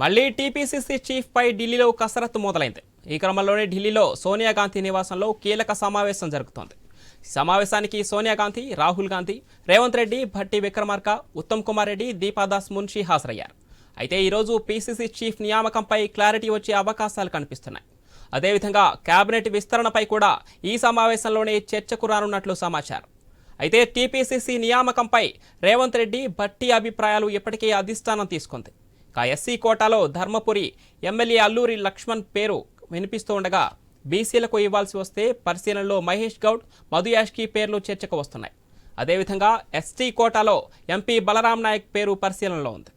మళ్ళీ TPCC chief పై ఢిల్లీలో కసరత్తు మొదలైంది. ఈ క్రమంలోనే ఢిల్లీలో సోనియా గాంధీ నివాసంలో కీలక సమావేశం జరుగుతోంది. సమావేశానికి సోనియా గాంధీ రాహుల్ గాంధీ రేవంత్ రెడ్డి భట్టి విక్రమార్క ఉత్తమ్ కుమార్ రెడ్డి దీపాదాస్ మున్షి హాజరయ్యారు. అయితే ఈరోజు పీసీసీ చీఫ్ నియామకంపై క్లారిటీ వచ్చే అవకాశాలు కనిపిస్తున్నాయి. అదేవిధంగా కేబినెట్ విస్తరణపై కూడా ఈ సమావేశంలోనే చర్చకు రానున్నట్లు సమాచారం. అయితే టీపీసీసీ నియామకంపై రేవంత్ రెడ్డి భట్టి అభిప్రాయాలు ఇప్పటికే అధిష్టానం తీసుకుంది. కా ఎస్సీ కోటాలో ధర్మపురి ఎమ్మెల్యే అల్లూరి లక్ష్మణ్ పేరు వినిపిస్తూ ఉండగా బీసీలకు ఇవ్వాల్సి వస్తే పరిశీలనలో మహేష్ గౌడ్ మధు యాష్కి పేర్లు చర్చకు వస్తున్నాయి. అదేవిధంగా ఎస్టీ కోటాలో ఎంపీ బలరాం నాయక్ పేరు పరిశీలనలో ఉంది.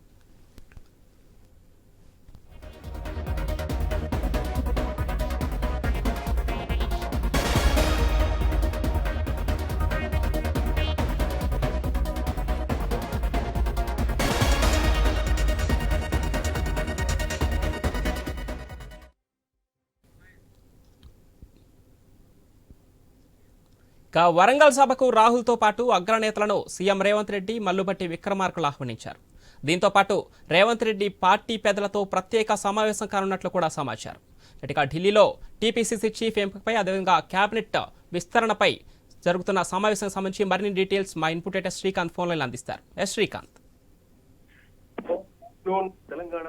ఇక వరంగల్ సభకు రాహుల్తో పాటు అగ్రనేతలను సీఎం రేవంత్ రెడ్డి మల్లుబట్టి విక్రమార్కులు ఆహ్వానించారు. దీంతో పాటు రేవంత్ రెడ్డి పార్టీ పెద్దలతో ప్రత్యేక సమావేశం కానున్నట్లు కూడా సమాచారం. ఇక ఢిల్లీలో టీపీసీసీ చీఫ్ ఎంపికపై అదేవిధంగా కేబినెట్ విస్తరణపై జరుగుతున్న సమావేశం సంబంధించి మరిన్ని డీటెయిల్స్ మా input editor Srikanth phone line అందిస్తారు. ఎస్ శ్రీకాంత్. తెలంగాణ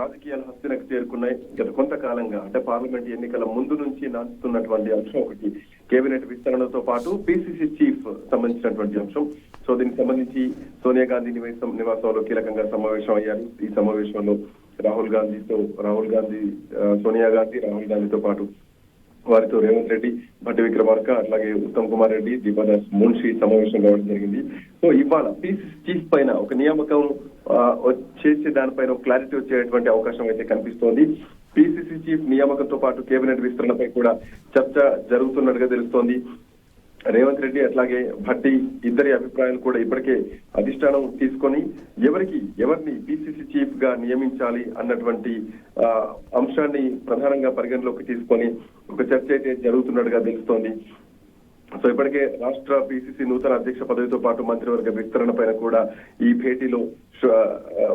రాజకీయాలు హస్తినకు చేరుకున్నాయి. గత కొంతకాలంగా అంటే పార్లమెంట్ ఎన్నికల ముందు నుంచి నాటుతున్నటువంటి అంశం ఒకటి. కేబినెట్ విస్తరణతో పాటు పిసిసి చీఫ్ సంబంధించినటువంటి అంశం. సో దీనికి సంబంధించి సోనియా గాంధీ నివాసం నివాసంలో కీలకంగా సమావేశం అయ్యారు. ఈ సమావేశంలో రాహుల్ గాంధీతో రాహుల్ గాంధీ సోనియా గాంధీ రాహుల్ గాంధీతో పాటు వారితో రేవంత్ రెడ్డి భట్టి విక్రమార్క అట్లాగే ఉత్తమ్ కుమార్ రెడ్డి దీపాదాస్ మున్షి సమావేశం కావడం జరిగింది. సో ఇవాళ పిసిసి చీఫ్ పైన ఒక నియామకం ఆ, చేసే దానిపైన క్లారిటీ వచ్చేటువంటి అవకాశం అయితే కనిపిస్తోంది. పిసిసి చీఫ్ నియామకంతో పాటు కేబినెట్ విస్తరణపై కూడా చర్చ జరుగుతున్నట్టుగా తెలుస్తోంది. రేవంత్ రెడ్డి అట్లాగే భట్టి ఇద్దరి అభిప్రాయాలు కూడా ఇప్పటికే అధిష్టానం తీసుకొని ఎవరికి ఎవరిని పిసిసి చీఫ్గా నియమించాలి అన్నటువంటి ఆ, అంశాన్ని ప్రధానంగా పరిగణలోకి తీసుకొని ఒక చర్చ అయితే జరుగుతున్నట్టుగా తెలుస్తోంది. సో ఇప్పటికే రాష్ట్ర పిసిసి నూతన అధ్యక్ష పదవితో పాటు మంత్రివర్గ విస్తరణ పైన కూడా ఈ భేటీలో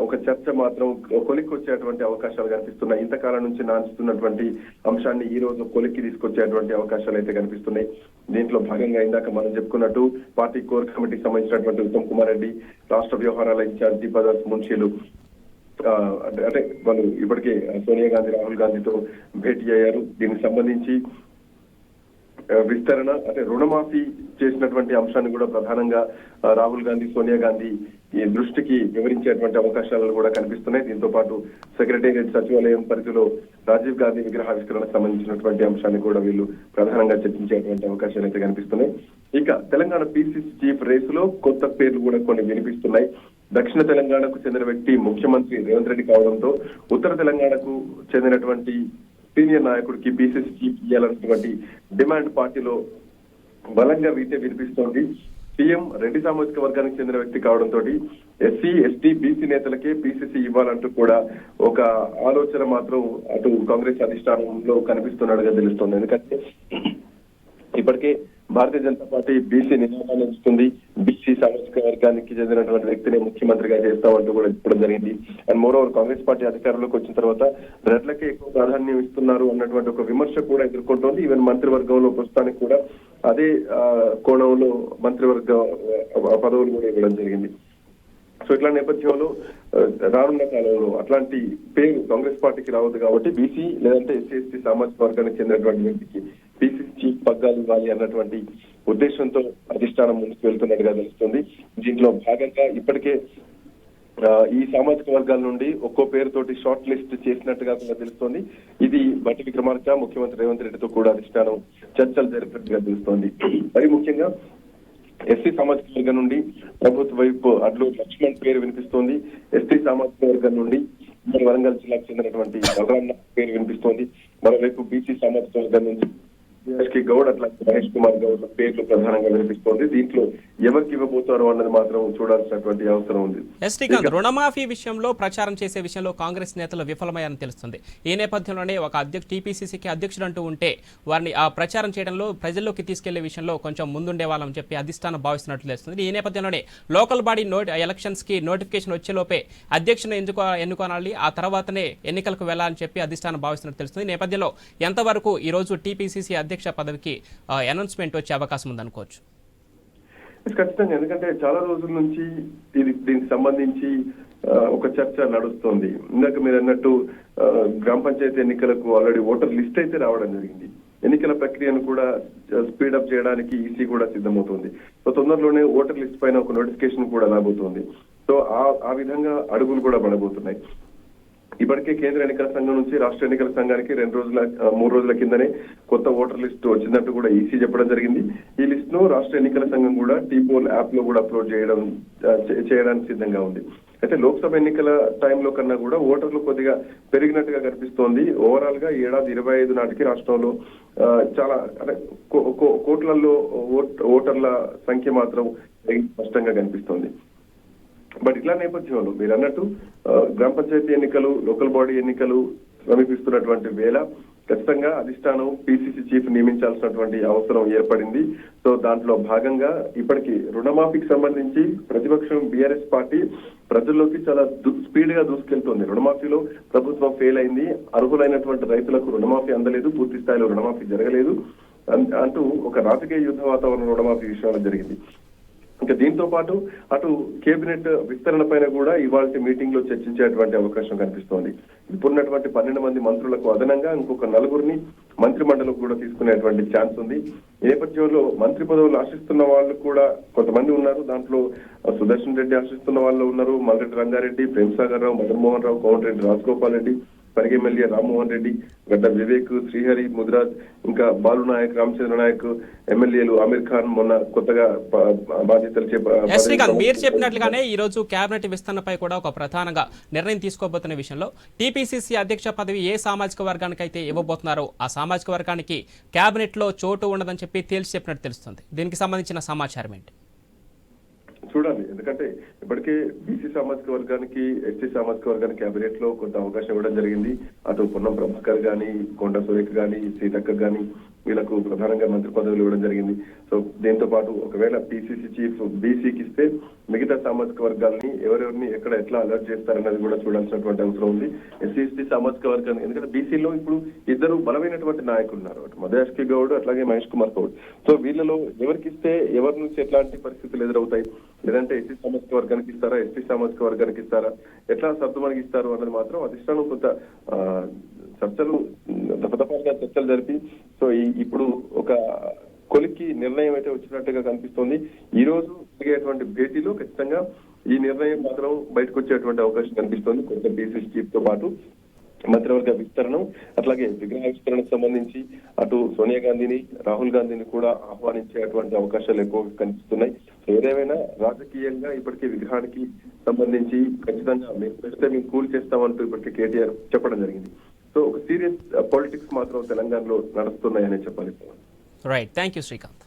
ఒక చర్చ మాత్రం కొలిక్కి వచ్చేటువంటి అవకాశాలు కనిపిస్తున్నాయి. ఇంతకాలం నుంచి నాంచుతున్నటువంటి అంశాన్ని ఈ రోజు కొలిక్కి తీసుకొచ్చేటువంటి అవకాశాలు అయితే కనిపిస్తున్నాయి. దీంట్లో భాగంగా ఇందాక మనం చెప్పుకున్నట్టు పార్టీ కోర్ కమిటీకి సంబంధించినటువంటి ఉత్తమ్ కుమార్ రెడ్డి రాష్ట్ర వ్యవహారాల ఇన్ఛార్జ్ దీపాదాస్ మున్షీలు అంటే వాళ్ళు ఇప్పటికే సోనియా గాంధీ రాహుల్ గాంధీతో భేటీ అయ్యారు. దీనికి సంబంధించి విస్తరణ అంటే రుణమాఫీ చేసినటువంటి అంశాన్ని కూడా ప్రధానంగా రాహుల్ గాంధీ సోనియా గాంధీ ఈ దృష్టికి వివరించేటువంటి అవకాశాలు కూడా కనిపిస్తున్నాయి. దీంతో పాటు సెక్రటేరియట్ సచివాలయం పరిధిలో రాజీవ్ గాంధీ విగ్రహావిష్కరణకు సంబంధించినటువంటి అంశాన్ని కూడా వీళ్ళు ప్రధానంగా చర్చించేటువంటి అవకాశాలు అయితే కనిపిస్తున్నాయి. ఇక తెలంగాణ పీసీసీ చీఫ్ రేసులో కొత్త పేర్లు కూడా కొన్ని వినిపిస్తున్నాయి. దక్షిణ తెలంగాణకు చెందిన వ్యక్తి ముఖ్యమంత్రి రేవంత్ రెడ్డి కావడంతో ఉత్తర తెలంగాణకు చెందినటువంటి సీనియర్ నాయకుడికి బీసీసీ చీఫ్ ఇవ్వాలన్నటువంటి డిమాండ్ పార్టీలో బలంగా వీటే వినిపిస్తోంది. సీఎం రెడ్డి సామాజిక వర్గానికి చెందిన వ్యక్తి కావడంతో ఎస్సీ ఎస్టీ బీసీ నేతలకే పీసీసీ ఇవ్వాలంటూ కూడా ఒక ఆలోచన మాత్రం అటు కాంగ్రెస్ అధిష్టానంలో కనిపిస్తున్నట్టుగా తెలుస్తోంది. ఎందుకంటే ఇప్పటికే భారతీయ జనతా పార్టీ బీసీ నినాదాన్ని ఇస్తుంది. బీసీ సామాజిక వర్గానికి చెందినటువంటి వ్యక్తిని ముఖ్యమంత్రిగా చేస్తామంటూ కూడా చెప్పడం జరిగింది. And moreover Congress party అధికారంలోకి వచ్చిన తర్వాత రెడ్లకే ఎక్కువ ప్రాధాన్యం ఇస్తున్నారు అన్నటువంటి ఒక విమర్శ కూడా ఎదుర్కొంటోంది. ఈవెన్ మంత్రివర్గంలో ప్రస్తుతానికి కూడా అదే ఆ, కోణంలో మంత్రివర్గ పదవులు కూడా ఇవ్వడం జరిగింది. సో ఇట్లా నేపథ్యంలో రానున్న కాలంలో అట్లాంటి పేరు కాంగ్రెస్ పార్టీకి రావద్దు కాబట్టి బీసీ లేదంటే ఎస్సీ ఎస్టీ సామాజిక వర్గానికి చెందినటువంటి వ్యక్తికి బీసీ పగ్గాలు ఇవ్వాలి అన్నటువంటి ఉద్దేశంతో అధిష్టానం ముందుకు వెళ్తున్నట్టుగా తెలుస్తుంది. దీంట్లో భాగంగా ఇప్పటికే ఈ సామాజిక వర్గాల నుండి ఒక్కో పేరుతోటి షార్ట్ లిస్ట్ చేసినట్టుగా కూడా తెలుస్తోంది. ఇది బట్టి విక్రమార్క ముఖ్యమంత్రి రేవంత్ రెడ్డితో కూడా అధిష్టానం చర్చలు జరిపినట్టుగా తెలుస్తోంది. మరి ముఖ్యంగా ఎస్సీ సామాజిక వర్గం నుండి ప్రభుత్వ వైపు అడ్లు లక్ష్మణ్ పేరు వినిపిస్తోంది. ఎస్టీ సామాజిక వర్గం నుండి వరంగల్ జిల్లాకు చెందినటువంటి బలరాం పేరు వినిపిస్తోంది. మరోవైపు బీసీ సామాజిక వర్గం నుంచి కి గౌడ్ అట్లా మహేష్ కుమార్ గౌడ్ పేర్లు ప్రధానంగా వినిపిస్తోంది. దీంట్లో ఎవరికి ఇవ్వబోతారు అన్నది మాత్రం చూడాల్సినటువంటి అవసరం ఉంది. ఎస్ శ్రీకాంత్ రుణమాఫీ విషయంలో ప్రచారం చేసే విషయంలో కాంగ్రెస్ నేతలు విఫలమయ్యారని తెలుస్తుంది. ఈ నేపథ్యంలోనే ఒక అధ్యక్ష టీపీసీసీకి అధ్యక్షుడు అంటూ ఉంటే వారిని ఆ ప్రచారం చేయడంలో ప్రజల్లోకి తీసుకెళ్ళే విషయంలో కొంచెం ముందుండే వాళ్ళని చెప్పి అధిష్టానం భావిస్తున్నట్లు తెలుస్తుంది. ఈ నేపథ్యంలోనే లోకల్ బాడీ నోట్ ఎలక్షన్స్కి నోటిఫికేషన్ వచ్చేలోపే అధ్యక్షుని ఎందుకో ఎన్నుకోనాలి ఆ తర్వాతనే ఎన్నికలకు వెళ్ళాలని చెప్పి అధిష్టానం భావిస్తున్నట్టు తెలుస్తుంది. ఈ నేపథ్యంలో ఎంతవరకు ఈ రోజు టీపీసీసీ అధ్యక్ష పదవికి అనౌన్స్మెంట్ వచ్చే అవకాశం ఉందనుకోవచ్చు. ఖచ్చితంగా ఎందుకంటే చాలా రోజుల నుంచి ఇది దీనికి సంబంధించి ఒక చర్చ నడుస్తోంది. ఇందాక మీరు అన్నట్టు గ్రామ పంచాయతీ ఎన్నికలకు ఆల్రెడీ ఓటర్ లిస్ట్ అయితే రావడం జరిగింది. ఎన్నికల ప్రక్రియను కూడా స్పీడప్ చేయడానికి ఈసీ కూడా సిద్ధమవుతుంది. సో తొందరలోనే ఓటర్ లిస్ట్ పైన ఒక నోటిఫికేషన్ కూడా రాబోతోంది. సో ఆ ఆ విధంగా అడుగులు కూడా పడబోతున్నాయి. ఇప్పటికే కేంద్ర ఎన్నికల సంఘం నుంచి రాష్ట్ర ఎన్నికల సంఘానికి రెండు రోజుల మూడు రోజుల కిందనే కొత్త ఓటర్ లిస్ట్ వచ్చినట్టు కూడా ఈసీ చెప్పడం జరిగింది. ఈ లిస్ట్ను రాష్ట్ర ఎన్నికల సంఘం కూడా టీపోల్ యాప్లో కూడా అప్లోడ్ చేయడం చేయడానికి సిద్ధంగా ఉంది. అయితే లోక్సభ ఎన్నికల టైంలో కన్నా కూడా ఓటర్లు కొద్దిగా పెరిగినట్టుగా కనిపిస్తోంది. ఓవరాల్గా ఏడాది ఇరవై ఐదు నాటికి రాష్ట్రంలో చాలా అంటే కో- కో- కోట్లలో ఓటర్ల సంఖ్య మాత్రం స్పష్టంగా కనిపిస్తోంది. బట్ ఇట్లా నేపథ్యంలో మీరు అన్నట్టు గ్రామ పంచాయతీ ఎన్నికలు లోకల్ బాడీ ఎన్నికలు సమీపిస్తున్నటువంటి వేళ ఖచ్చితంగా అధిష్టానం పిసిసి చీఫ్ నియమించాల్సినటువంటి అవసరం ఏర్పడింది. సో దాంట్లో భాగంగా ఇప్పటికి రుణమాఫీకి సంబంధించి ప్రతిపక్షం బీఆర్ఎస్ పార్టీ ప్రజల్లోకి చాలా దు- స్పీడ్గా దూసుకెళ్తోంది. రుణమాఫీలో ప్రభుత్వం ఫెయిల్ అయింది. అర్హులైనటువంటి రైతులకు రుణమాఫీ అందలేదు. పూర్తి స్థాయిలో రుణమాఫీ జరగలేదు. అంటూ ఒక రాజకీయ యుద్ధ వాతావరణం రుణమాఫీ విషయంలో జరిగింది. ఇంకా దీంతో పాటు అటు కేబినెట్ విస్తరణ పైన కూడా ఇవాళ మీటింగ్లో చర్చించేటువంటి అవకాశం కనిపిస్తోంది. ఇప్పుడున్నటువంటి పన్నెండు మంది మంత్రులకు అదనంగా ఇంకొక నలుగురిని మంత్రి మండలికి కూడా తీసుకునేటువంటి ఛాన్స్ ఉంది. ఈ నేపథ్యంలో మంత్రి పదవులు ఆశిస్తున్న వాళ్ళు కూడా కొంతమంది ఉన్నారు. దాంట్లో సుదర్శన్ రెడ్డి ఆశిస్తున్న వాళ్ళు ఉన్నారు. మల్లరెడ్డి రంగారెడ్డి ప్రేమసాగర్ రావు మదన్మోహన్ రావు కోమటిరెడ్డి రాజగోపాల్ రెడ్డి. పరిగి ఎమ్మెల్యే రామ్మోహన్ రెడ్డి గడ్డ వివేక్ శ్రీహరి ముదిరాజ్ ఇంకా బాలు నాయక్ రామచంద్ర నాయక్ ఎమ్మెల్యేలు ఆమీర్ ఖాన్ మొన్న కొత్తగా బాధ్యతలు శ్రీకాంత్ మీరు చెప్పినట్లుగానే ఈ రోజు కేబినెట్ విస్తరణపై కూడా ఒక ప్రధానంగా నిర్ణయం తీసుకోబోతున్న విషయంలో టీపీసీసీ అధ్యక్ష పదవి ఏ సామాజిక వర్గానికి అయితే ఇవ్వబోతున్నారో ఆ సామాజిక వర్గానికి కేబినెట్లో చోటు ఉండదని చెప్పి తేల్చి చెప్పినట్టు తెలుస్తుంది. దీనికి సంబంధించిన సమాచారం ఏంటి? చూడాలి. ఎందుకంటే ఇప్పటికే బీసీ సామాజిక వర్గానికి ఎస్టీ సామాజిక వర్గానికి కేబినెట్లో కొంత అవకాశం ఇవ్వడం జరిగింది. అటు పొన్నం ప్రభాకర్ గాని కొండ సురేఖ గాని సీతక్క గాని వీళ్ళకు ప్రధానంగా మంత్రి పదవులు ఇవ్వడం జరిగింది. సో దీంతో పాటు ఒకవేళ పిసిసి చీఫ్ బీసీకి ఇస్తే మిగతా సామాజిక వర్గాలని ఎవరెవరిని ఎక్కడ ఎట్లా అలర్ట్ చేస్తారన్నది కూడా చూడాల్సినటువంటి అవసరం ఉంది. ఎస్సీ ఎస్టీ సామాజిక వర్గాన్ని ఎందుకంటే బీసీలో ఇప్పుడు ఇద్దరు బలమైనటువంటి నాయకులు ఉన్నారు. అటు మధుయాష్కి గౌడ్ అట్లాగే మహేష్ కుమార్ గౌడ్. సో వీళ్ళలో ఎవరికి ఇస్తే ఎవరి నుంచి ఎట్లాంటి పరిస్థితులు ఎదురవుతాయి? లేదంటే ఎస్సీ సామాజిక వర్గానికి ఇస్తారా ఎస్టీ సామాజిక వర్గానికి ఇస్తారా ఎట్లా సర్దుమణికి ఇస్తారు అన్నది మాత్రం అధిష్టానం కొంత చర్చలు దపదపాలుగా చర్చలు జరిపి సో ఇప్పుడు ఒక కొలికి నిర్ణయం అయితే వచ్చినట్టుగా కనిపిస్తోంది. ఈ రోజు జరిగేటువంటి భేటీలో ఖచ్చితంగా ఈ నిర్ణయం మాత్రం బయటకు వచ్చేటువంటి అవకాశం కనిపిస్తోంది. కొంత బీసీసీ చీఫ్తో పాటు మంత్రివర్గ విస్తరణం అట్లాగే విగ్రహ విస్తరణకు సంబంధించి అటు సోనియా గాంధీని రాహుల్ గాంధీని కూడా ఆహ్వానించేటువంటి అవకాశాలు ఎక్కువగా కనిపిస్తున్నాయి. ఏదేమైనా రాజకీయంగా ఇప్పటికే విగ్రహానికి సంబంధించి ఖచ్చితంగా మేము పెడితే మేము కూల్ చేస్తామంటూ ఇప్పటికే కేటీఆర్ చెప్పడం జరిగింది. సో ఒక సీరియస్ పాలిటిక్స్ మాత్రం తెలంగాణలో నడుస్తున్నాయని చెప్పాలి. Right thank you Srikanth